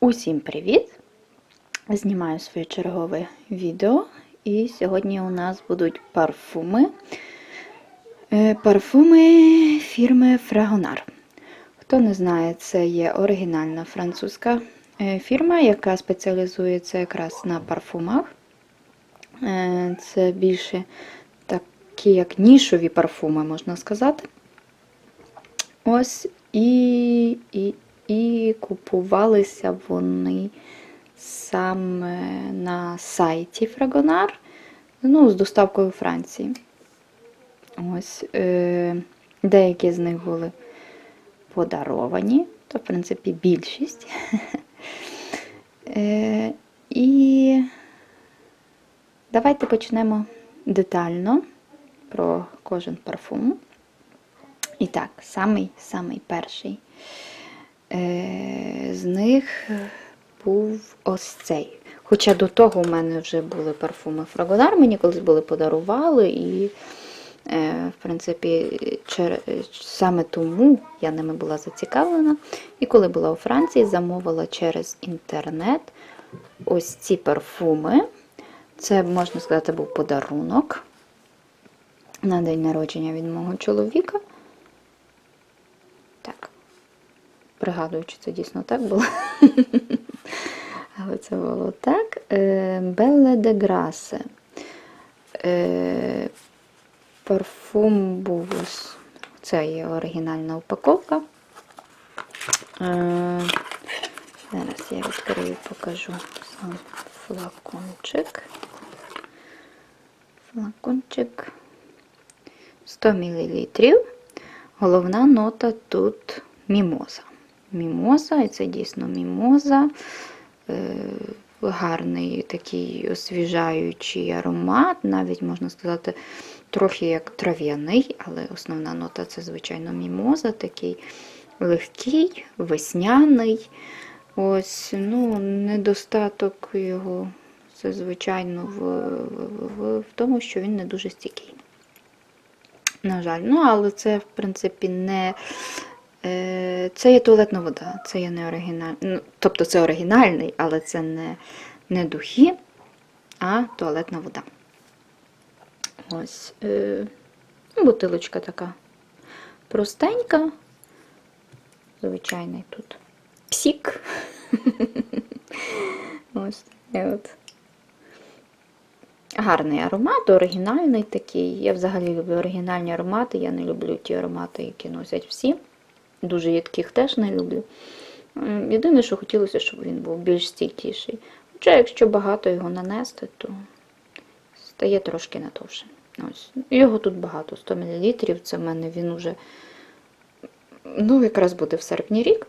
Усім привіт! Знімаю своє чергове відео, і сьогодні у нас будуть парфуми. Е, Парфуми фірми Fragonard. Хто не знає, це є оригінальна французька е, фірма, яка спеціалізується якраз на парфумах. Е, Це більше такі, як нішові парфуми, можна сказати. Ось і, і, і купувалися вони саме на сайті Fragonard, ну, з доставкою Франції. Ось е, деякі з них були подаровані, то, в принципі, більшість. Е, і давайте почнемо детально про кожен парфум. І так, самий самий перший з них був ось цей. Хоча до того у мене вже були парфуми Фрагодар, мені колись були подарували, і, е, в принципі, чер... саме тому я ними була зацікавлена. І коли була у Франції, замовила через інтернет ось ці парфуми. Це, можна сказати, був подарунок на день народження від мого чоловіка. Так. Пригадую, чи це дійсно так було. Але це було так. Белле де Грасе. Парфум був. Це є оригінальна упаковка. Е, Зараз я відкрию, покажу сам флакончик. Флакончик 100 мл. Головна нота тут мімоза. Мімоза, і це дійсно мімоза, е, гарний такий освіжаючий аромат, навіть можна сказати, трохи як трав'яний, але основна нота це, звичайно, мімоза, такий легкий, весняний. Ось, ну, недостаток його, це, звичайно, в, в, в, в тому, що він не дуже стійкий. На жаль, ну, але це, в принципі, не. Е, Це є туалетна вода, це є не оригінальний. Ну, тобто це оригінальний, але це не, не духи, а туалетна вода. Ось. Е, ну, Бутилочка така простенька. Звичайний тут псік. Ось. От. Гарний аромат, оригінальний такий. Я взагалі люблю оригінальні аромати. Я не люблю ті аромати, які носять всі. Дуже їдких теж не люблю. Єдине, що хотілося, щоб він був більш стійкіший. Хоча, якщо багато його нанести, то стає трошки натовше. Ось. Його тут багато, 100 мл. Це в мене він уже, ну, якраз буде в серпні рік.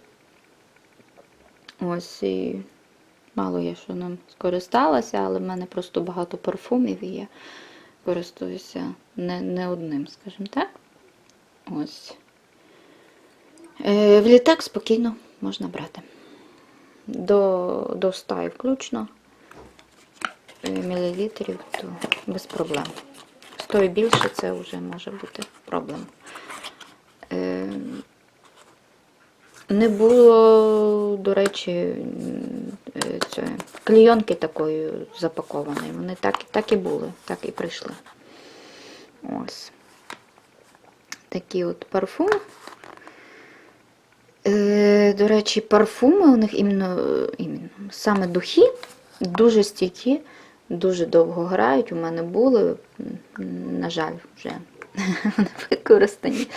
Ось і мало я що ним скористалася, але в мене просто багато парфумів і я користуюся не, не одним, скажімо так. Ось. Е, в літак спокійно можна брати. До, до 100 включно е, мілілітрів, то без проблем. 100 і більше це вже може бути проблема. Е, не було, до речі, клійонки такої запакованої. Вони так, так і були, так і прийшли. Ось. Такі от парфуми. Е, до речі, парфуми у них іменно, іменно саме духи дуже стійкі, дуже довго грають. У мене були, на жаль, вже не використані.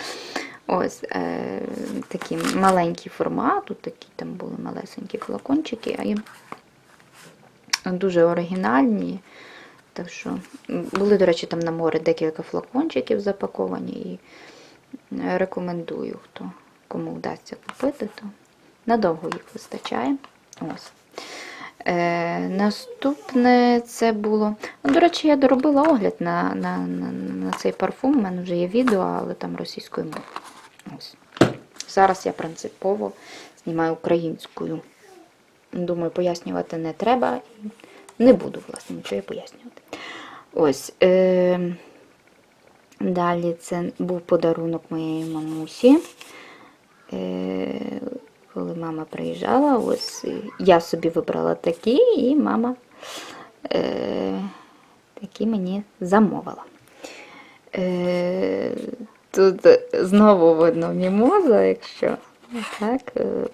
Ось е, такий маленький формат, тут такі там були малесенькі флакончики, а дуже оригінальні. Так що були, до речі, там на море декілька флакончиків запаковані і рекомендую, хто кому вдасться купити, то надовго їх вистачає. Ось. Е, наступне це було. Ну, До речі, я доробила огляд на, на, на, на цей парфум. У мене вже є відео, але там російською мовою. Зараз я принципово знімаю українською. Думаю, пояснювати не треба. Не буду, власне, нічого пояснювати. Ось. Е, далі це був подарунок моєї мамусі. Е, коли мама приїжджала, ось я собі вибрала такі, і мама е, такі мені замовила. Е, тут знову видно мімоза, якщо так,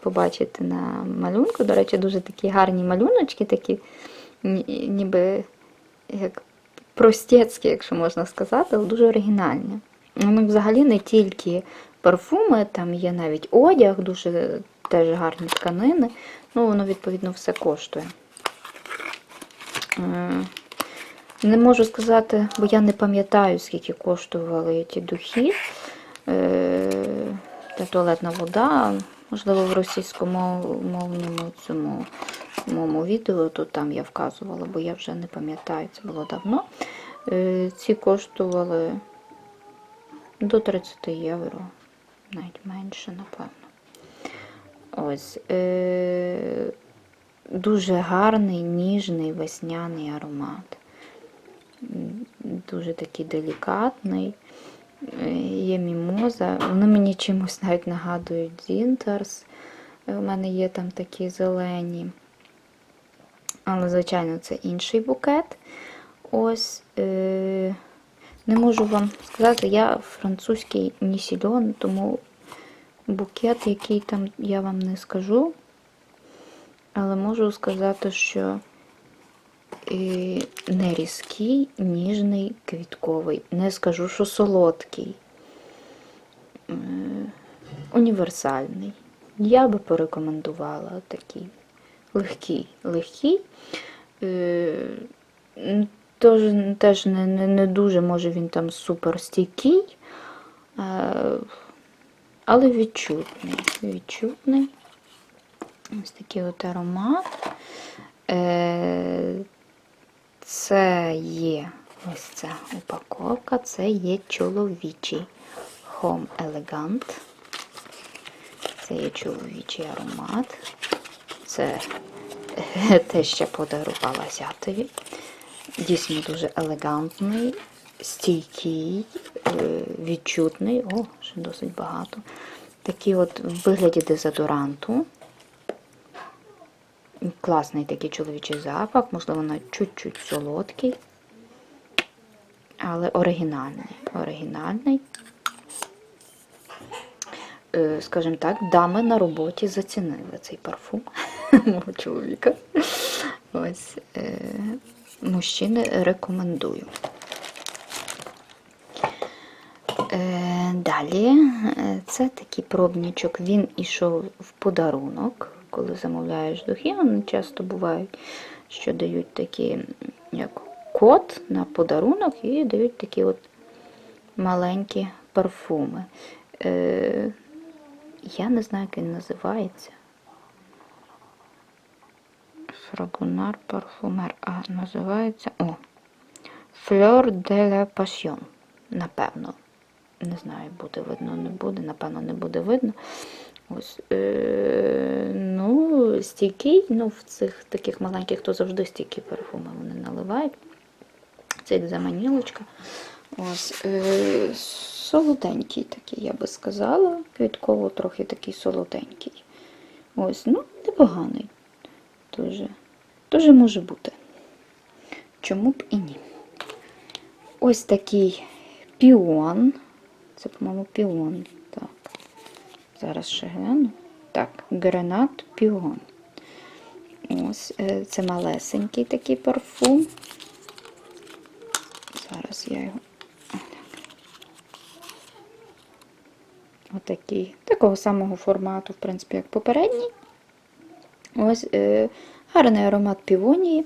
побачите на малюнку. До речі, дуже такі гарні малюночки, такі ніби як простецькі, якщо можна сказати, але дуже оригінальні. Ну, взагалі не тільки парфуми, там є навіть одяг, дуже теж гарні тканини. Ну, воно, відповідно, все коштує. Не можу сказати, бо я не пам'ятаю, скільки коштували ті духи. Е, Та туалетна вода. Можливо, в російськомовному цьому моєму відео, то там я вказувала, бо я вже не пам'ятаю, це було давно. Е, Ці коштували до 30 євро, навіть менше, напевно. Ось. Е, дуже гарний, ніжний весняний аромат. Дуже такий делікатний. Е, Є мімоза. Вони мені чимось навіть нагадують Зінтерс. У мене є там такі зелені. Але, звичайно, це інший букет. Ось. Е- не можу вам сказати, я французький не сільон, тому букет, який там я вам не скажу. Але можу сказати, що е, не різкий, ніжний, квітковий. Не скажу, що солодкий. Е, Універсальний. Я би порекомендувала такий легкий, легкий. Тож, теж не, не, не дуже, може він там супер стійкий, е, але відчутний. Відчутний. Ось такий от аромат. Е, Це є ось ця упаковка, це є чоловічий Home Elegant. Це є чоловічий аромат. Це те, що подарувала зятові. Дійсно дуже елегантний, стійкий, е, відчутний. О, ще досить багато. Такий от в вигляді дезодоранту. Класний такий чоловічий запах, можливо, навіть чуть-чуть солодкий, але оригінальний. Оригінальний. Е, Скажімо так, дами на роботі зацінили цей парфум мого чоловіка. Ось. Мужчини рекомендую. Е, Далі, е, це такий пробничок, він ішов в подарунок, коли замовляєш духи. Вони часто бувають, що дають такі, як код на подарунок і дають такі от маленькі парфуми. Е, Я не знаю, як він називається. Фрагонар парфумер. А називається. О! Fleur de la Passion. Напевно. Не знаю, буде видно, не буде, напевно, не буде видно. Ось, е, ну, стійкий, ну, в цих таких маленьких, то завжди стійкі парфуми вони наливають. Це як заманілочка. Ось, е, солоденький такий, я би сказала. Квітково трохи такий солоденький. Ось, ну, непоганий. Дуже, дуже може бути. Чому б і ні? Ось такий піон. Це, по-моєму, піон. Так. Зараз ще гляну. Так, гранат піон. Ось, е, це малесенький такий парфум. Зараз я його. Отакий. Такого самого формату, в принципі, як попередній. Ось е, гарний аромат півонії.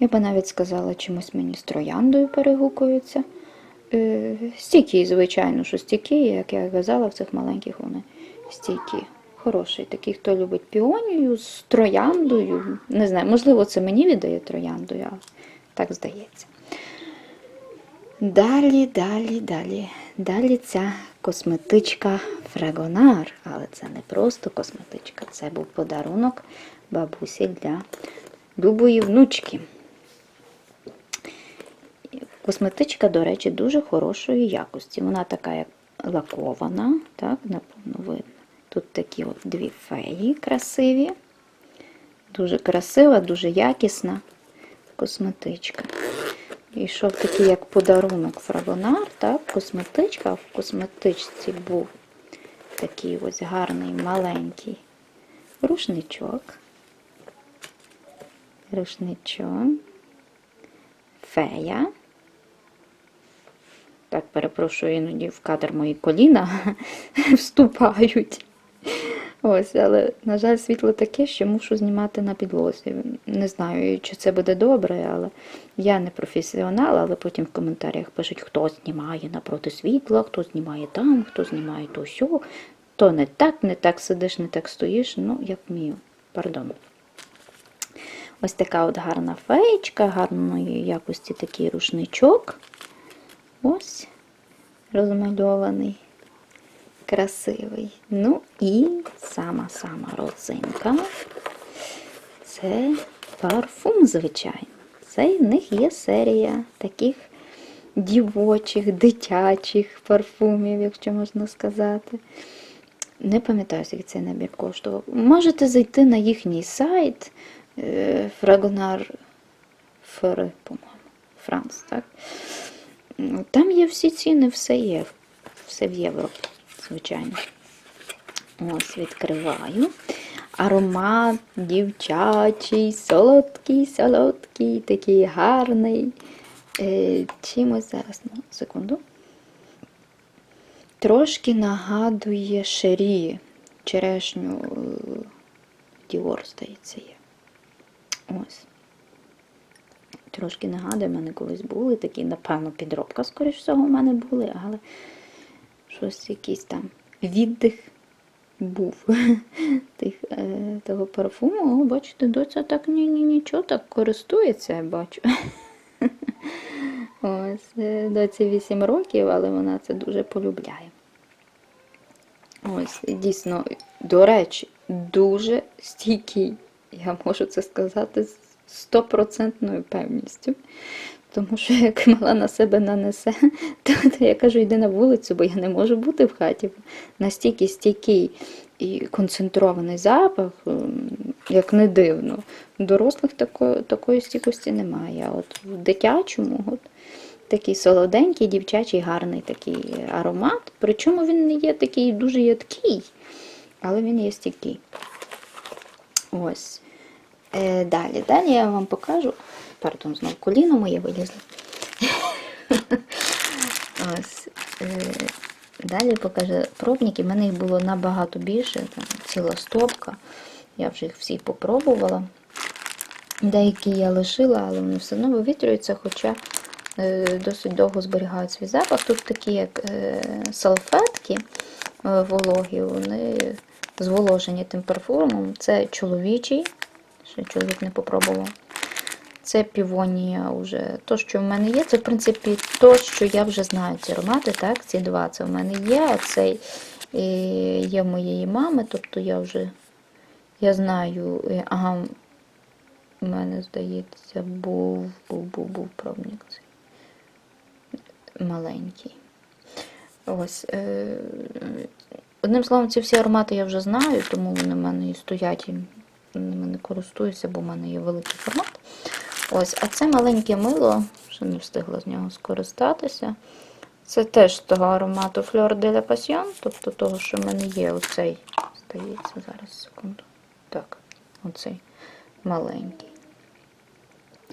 Я би навіть сказала, чимось мені з трояндою перегукуються. Е, стійкі, звичайно, що стійкі, як я казала, в цих маленьких вони стійкі. Хороший. Такий, хто любить піонію з трояндою. Не знаю, можливо, це мені віддає трояндою, але так здається. Далі, далі, далі. Далі ця косметичка Фрагонар. Але це не просто косметичка, це був подарунок бабусі для любої внучки. Косметичка, до речі, дуже хорошої якості. Вона така, як лакована, так, напевно, видно. Тут такі от дві феї красиві. Дуже красива, дуже якісна косметичка. І йшов такий як подарунок фрагонар, так, косметичка, в косметичці був такий ось гарний маленький рушничок. Рушничок. Фея. Так, перепрошую, іноді в кадр мої коліна вступають. Ось, але, на жаль, світло таке, що мушу знімати на підлозі. Не знаю, чи це буде добре, але я не професіонал, але потім в коментарях пишуть, хто знімає напроти світла, хто знімає там, хто знімає то сьо. То не так, не так сидиш, не так стоїш. Ну, як вмію. Пардон. Ось така от гарна феєчка, гарної якості такий рушничок. Ось розмальований, красивий. Ну і сама-сама родзинка. Це парфум, звичайно. Це в них є серія таких дівочих, дитячих парфумів, якщо можна сказати. Не пам'ятаю, скільки цей набір коштував. Можете зайти на їхній сайт е, Fragonar Фери, по-моєму, Франц, так? Ну, Там є всі ціни, все є. Все в євро, звичайно. Ось відкриваю. Аромат дівчачий, солодкий, солодкий, такий гарний. Е, чимось зараз, ну, секунду. Трошки нагадує шері, черешню Діор, здається, є. Ось. Трошки нагадує, в мене колись були такі, напевно, підробка, скоріш всього, в мене були, але щось якийсь там віддих був тих, е, того парфуму. О, бачите, доця так ні, ні, нічого так користується, я бачу. Ось, е, доці 8 років, але вона це дуже полюбляє. Ось, дійсно, до речі, дуже стійкий. Я можу це сказати з стопроцентною певністю. Тому що як мала на себе нанесе, то, то я кажу, йди на вулицю, бо я не можу бути в хаті. Настільки стійкий і концентрований запах, ем, як не дивно. У дорослих такої, такої стійкості немає. А от в дитячому от, такий солоденький, дівчачий, гарний такий аромат. Причому він не є такий дуже ядкий, але він є стійкий. Ось. Е, далі, далі я вам покажу. Пардон, знову коліно моє вилізло. Ось. Е, далі покажу пробники. У мене їх було набагато більше, там ціла стопка. Я вже їх всі попробувала. Деякі я лишила, але вони все одно вивітрюються, хоча е, досить довго зберігають свій запах. Тут такі, як е, салфетки вологі, вони зволожені тим парфумом. Це чоловічий, ще чоловік не попробував. Це півонія вже. То, що в мене є, це, в принципі, то, що я вже знаю ці аромати, так, ці два це в мене є, а цей е, є в моєї мами, тобто я вже я знаю, е, ага, у мене, здається, був, був, був, був пробник цей маленький. Ось. Одним словом, ці всі аромати я вже знаю, тому вони в мене і стоять, і ними не користуюся, бо в мене є великий формат. Ось, а це маленьке мило, ще не встигла з нього скористатися. Це теж того аромату Fleur de la Passion, тобто того, що в мене є оцей, здається, зараз секунду. Так, оцей маленький.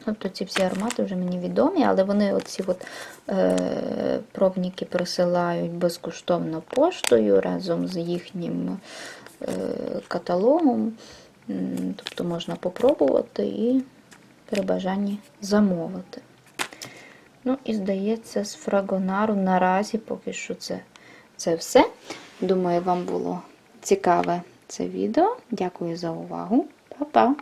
Тобто ці всі аромати вже мені відомі, але вони оці от, е, пробники присилають безкоштовно поштою разом з їхнім е, каталогом. Тобто можна попробувати і при бажанні замовити. Ну, і здається, з фрагонару наразі поки що це, це все. Думаю, вам було цікаве це відео. Дякую за увагу. Па-па!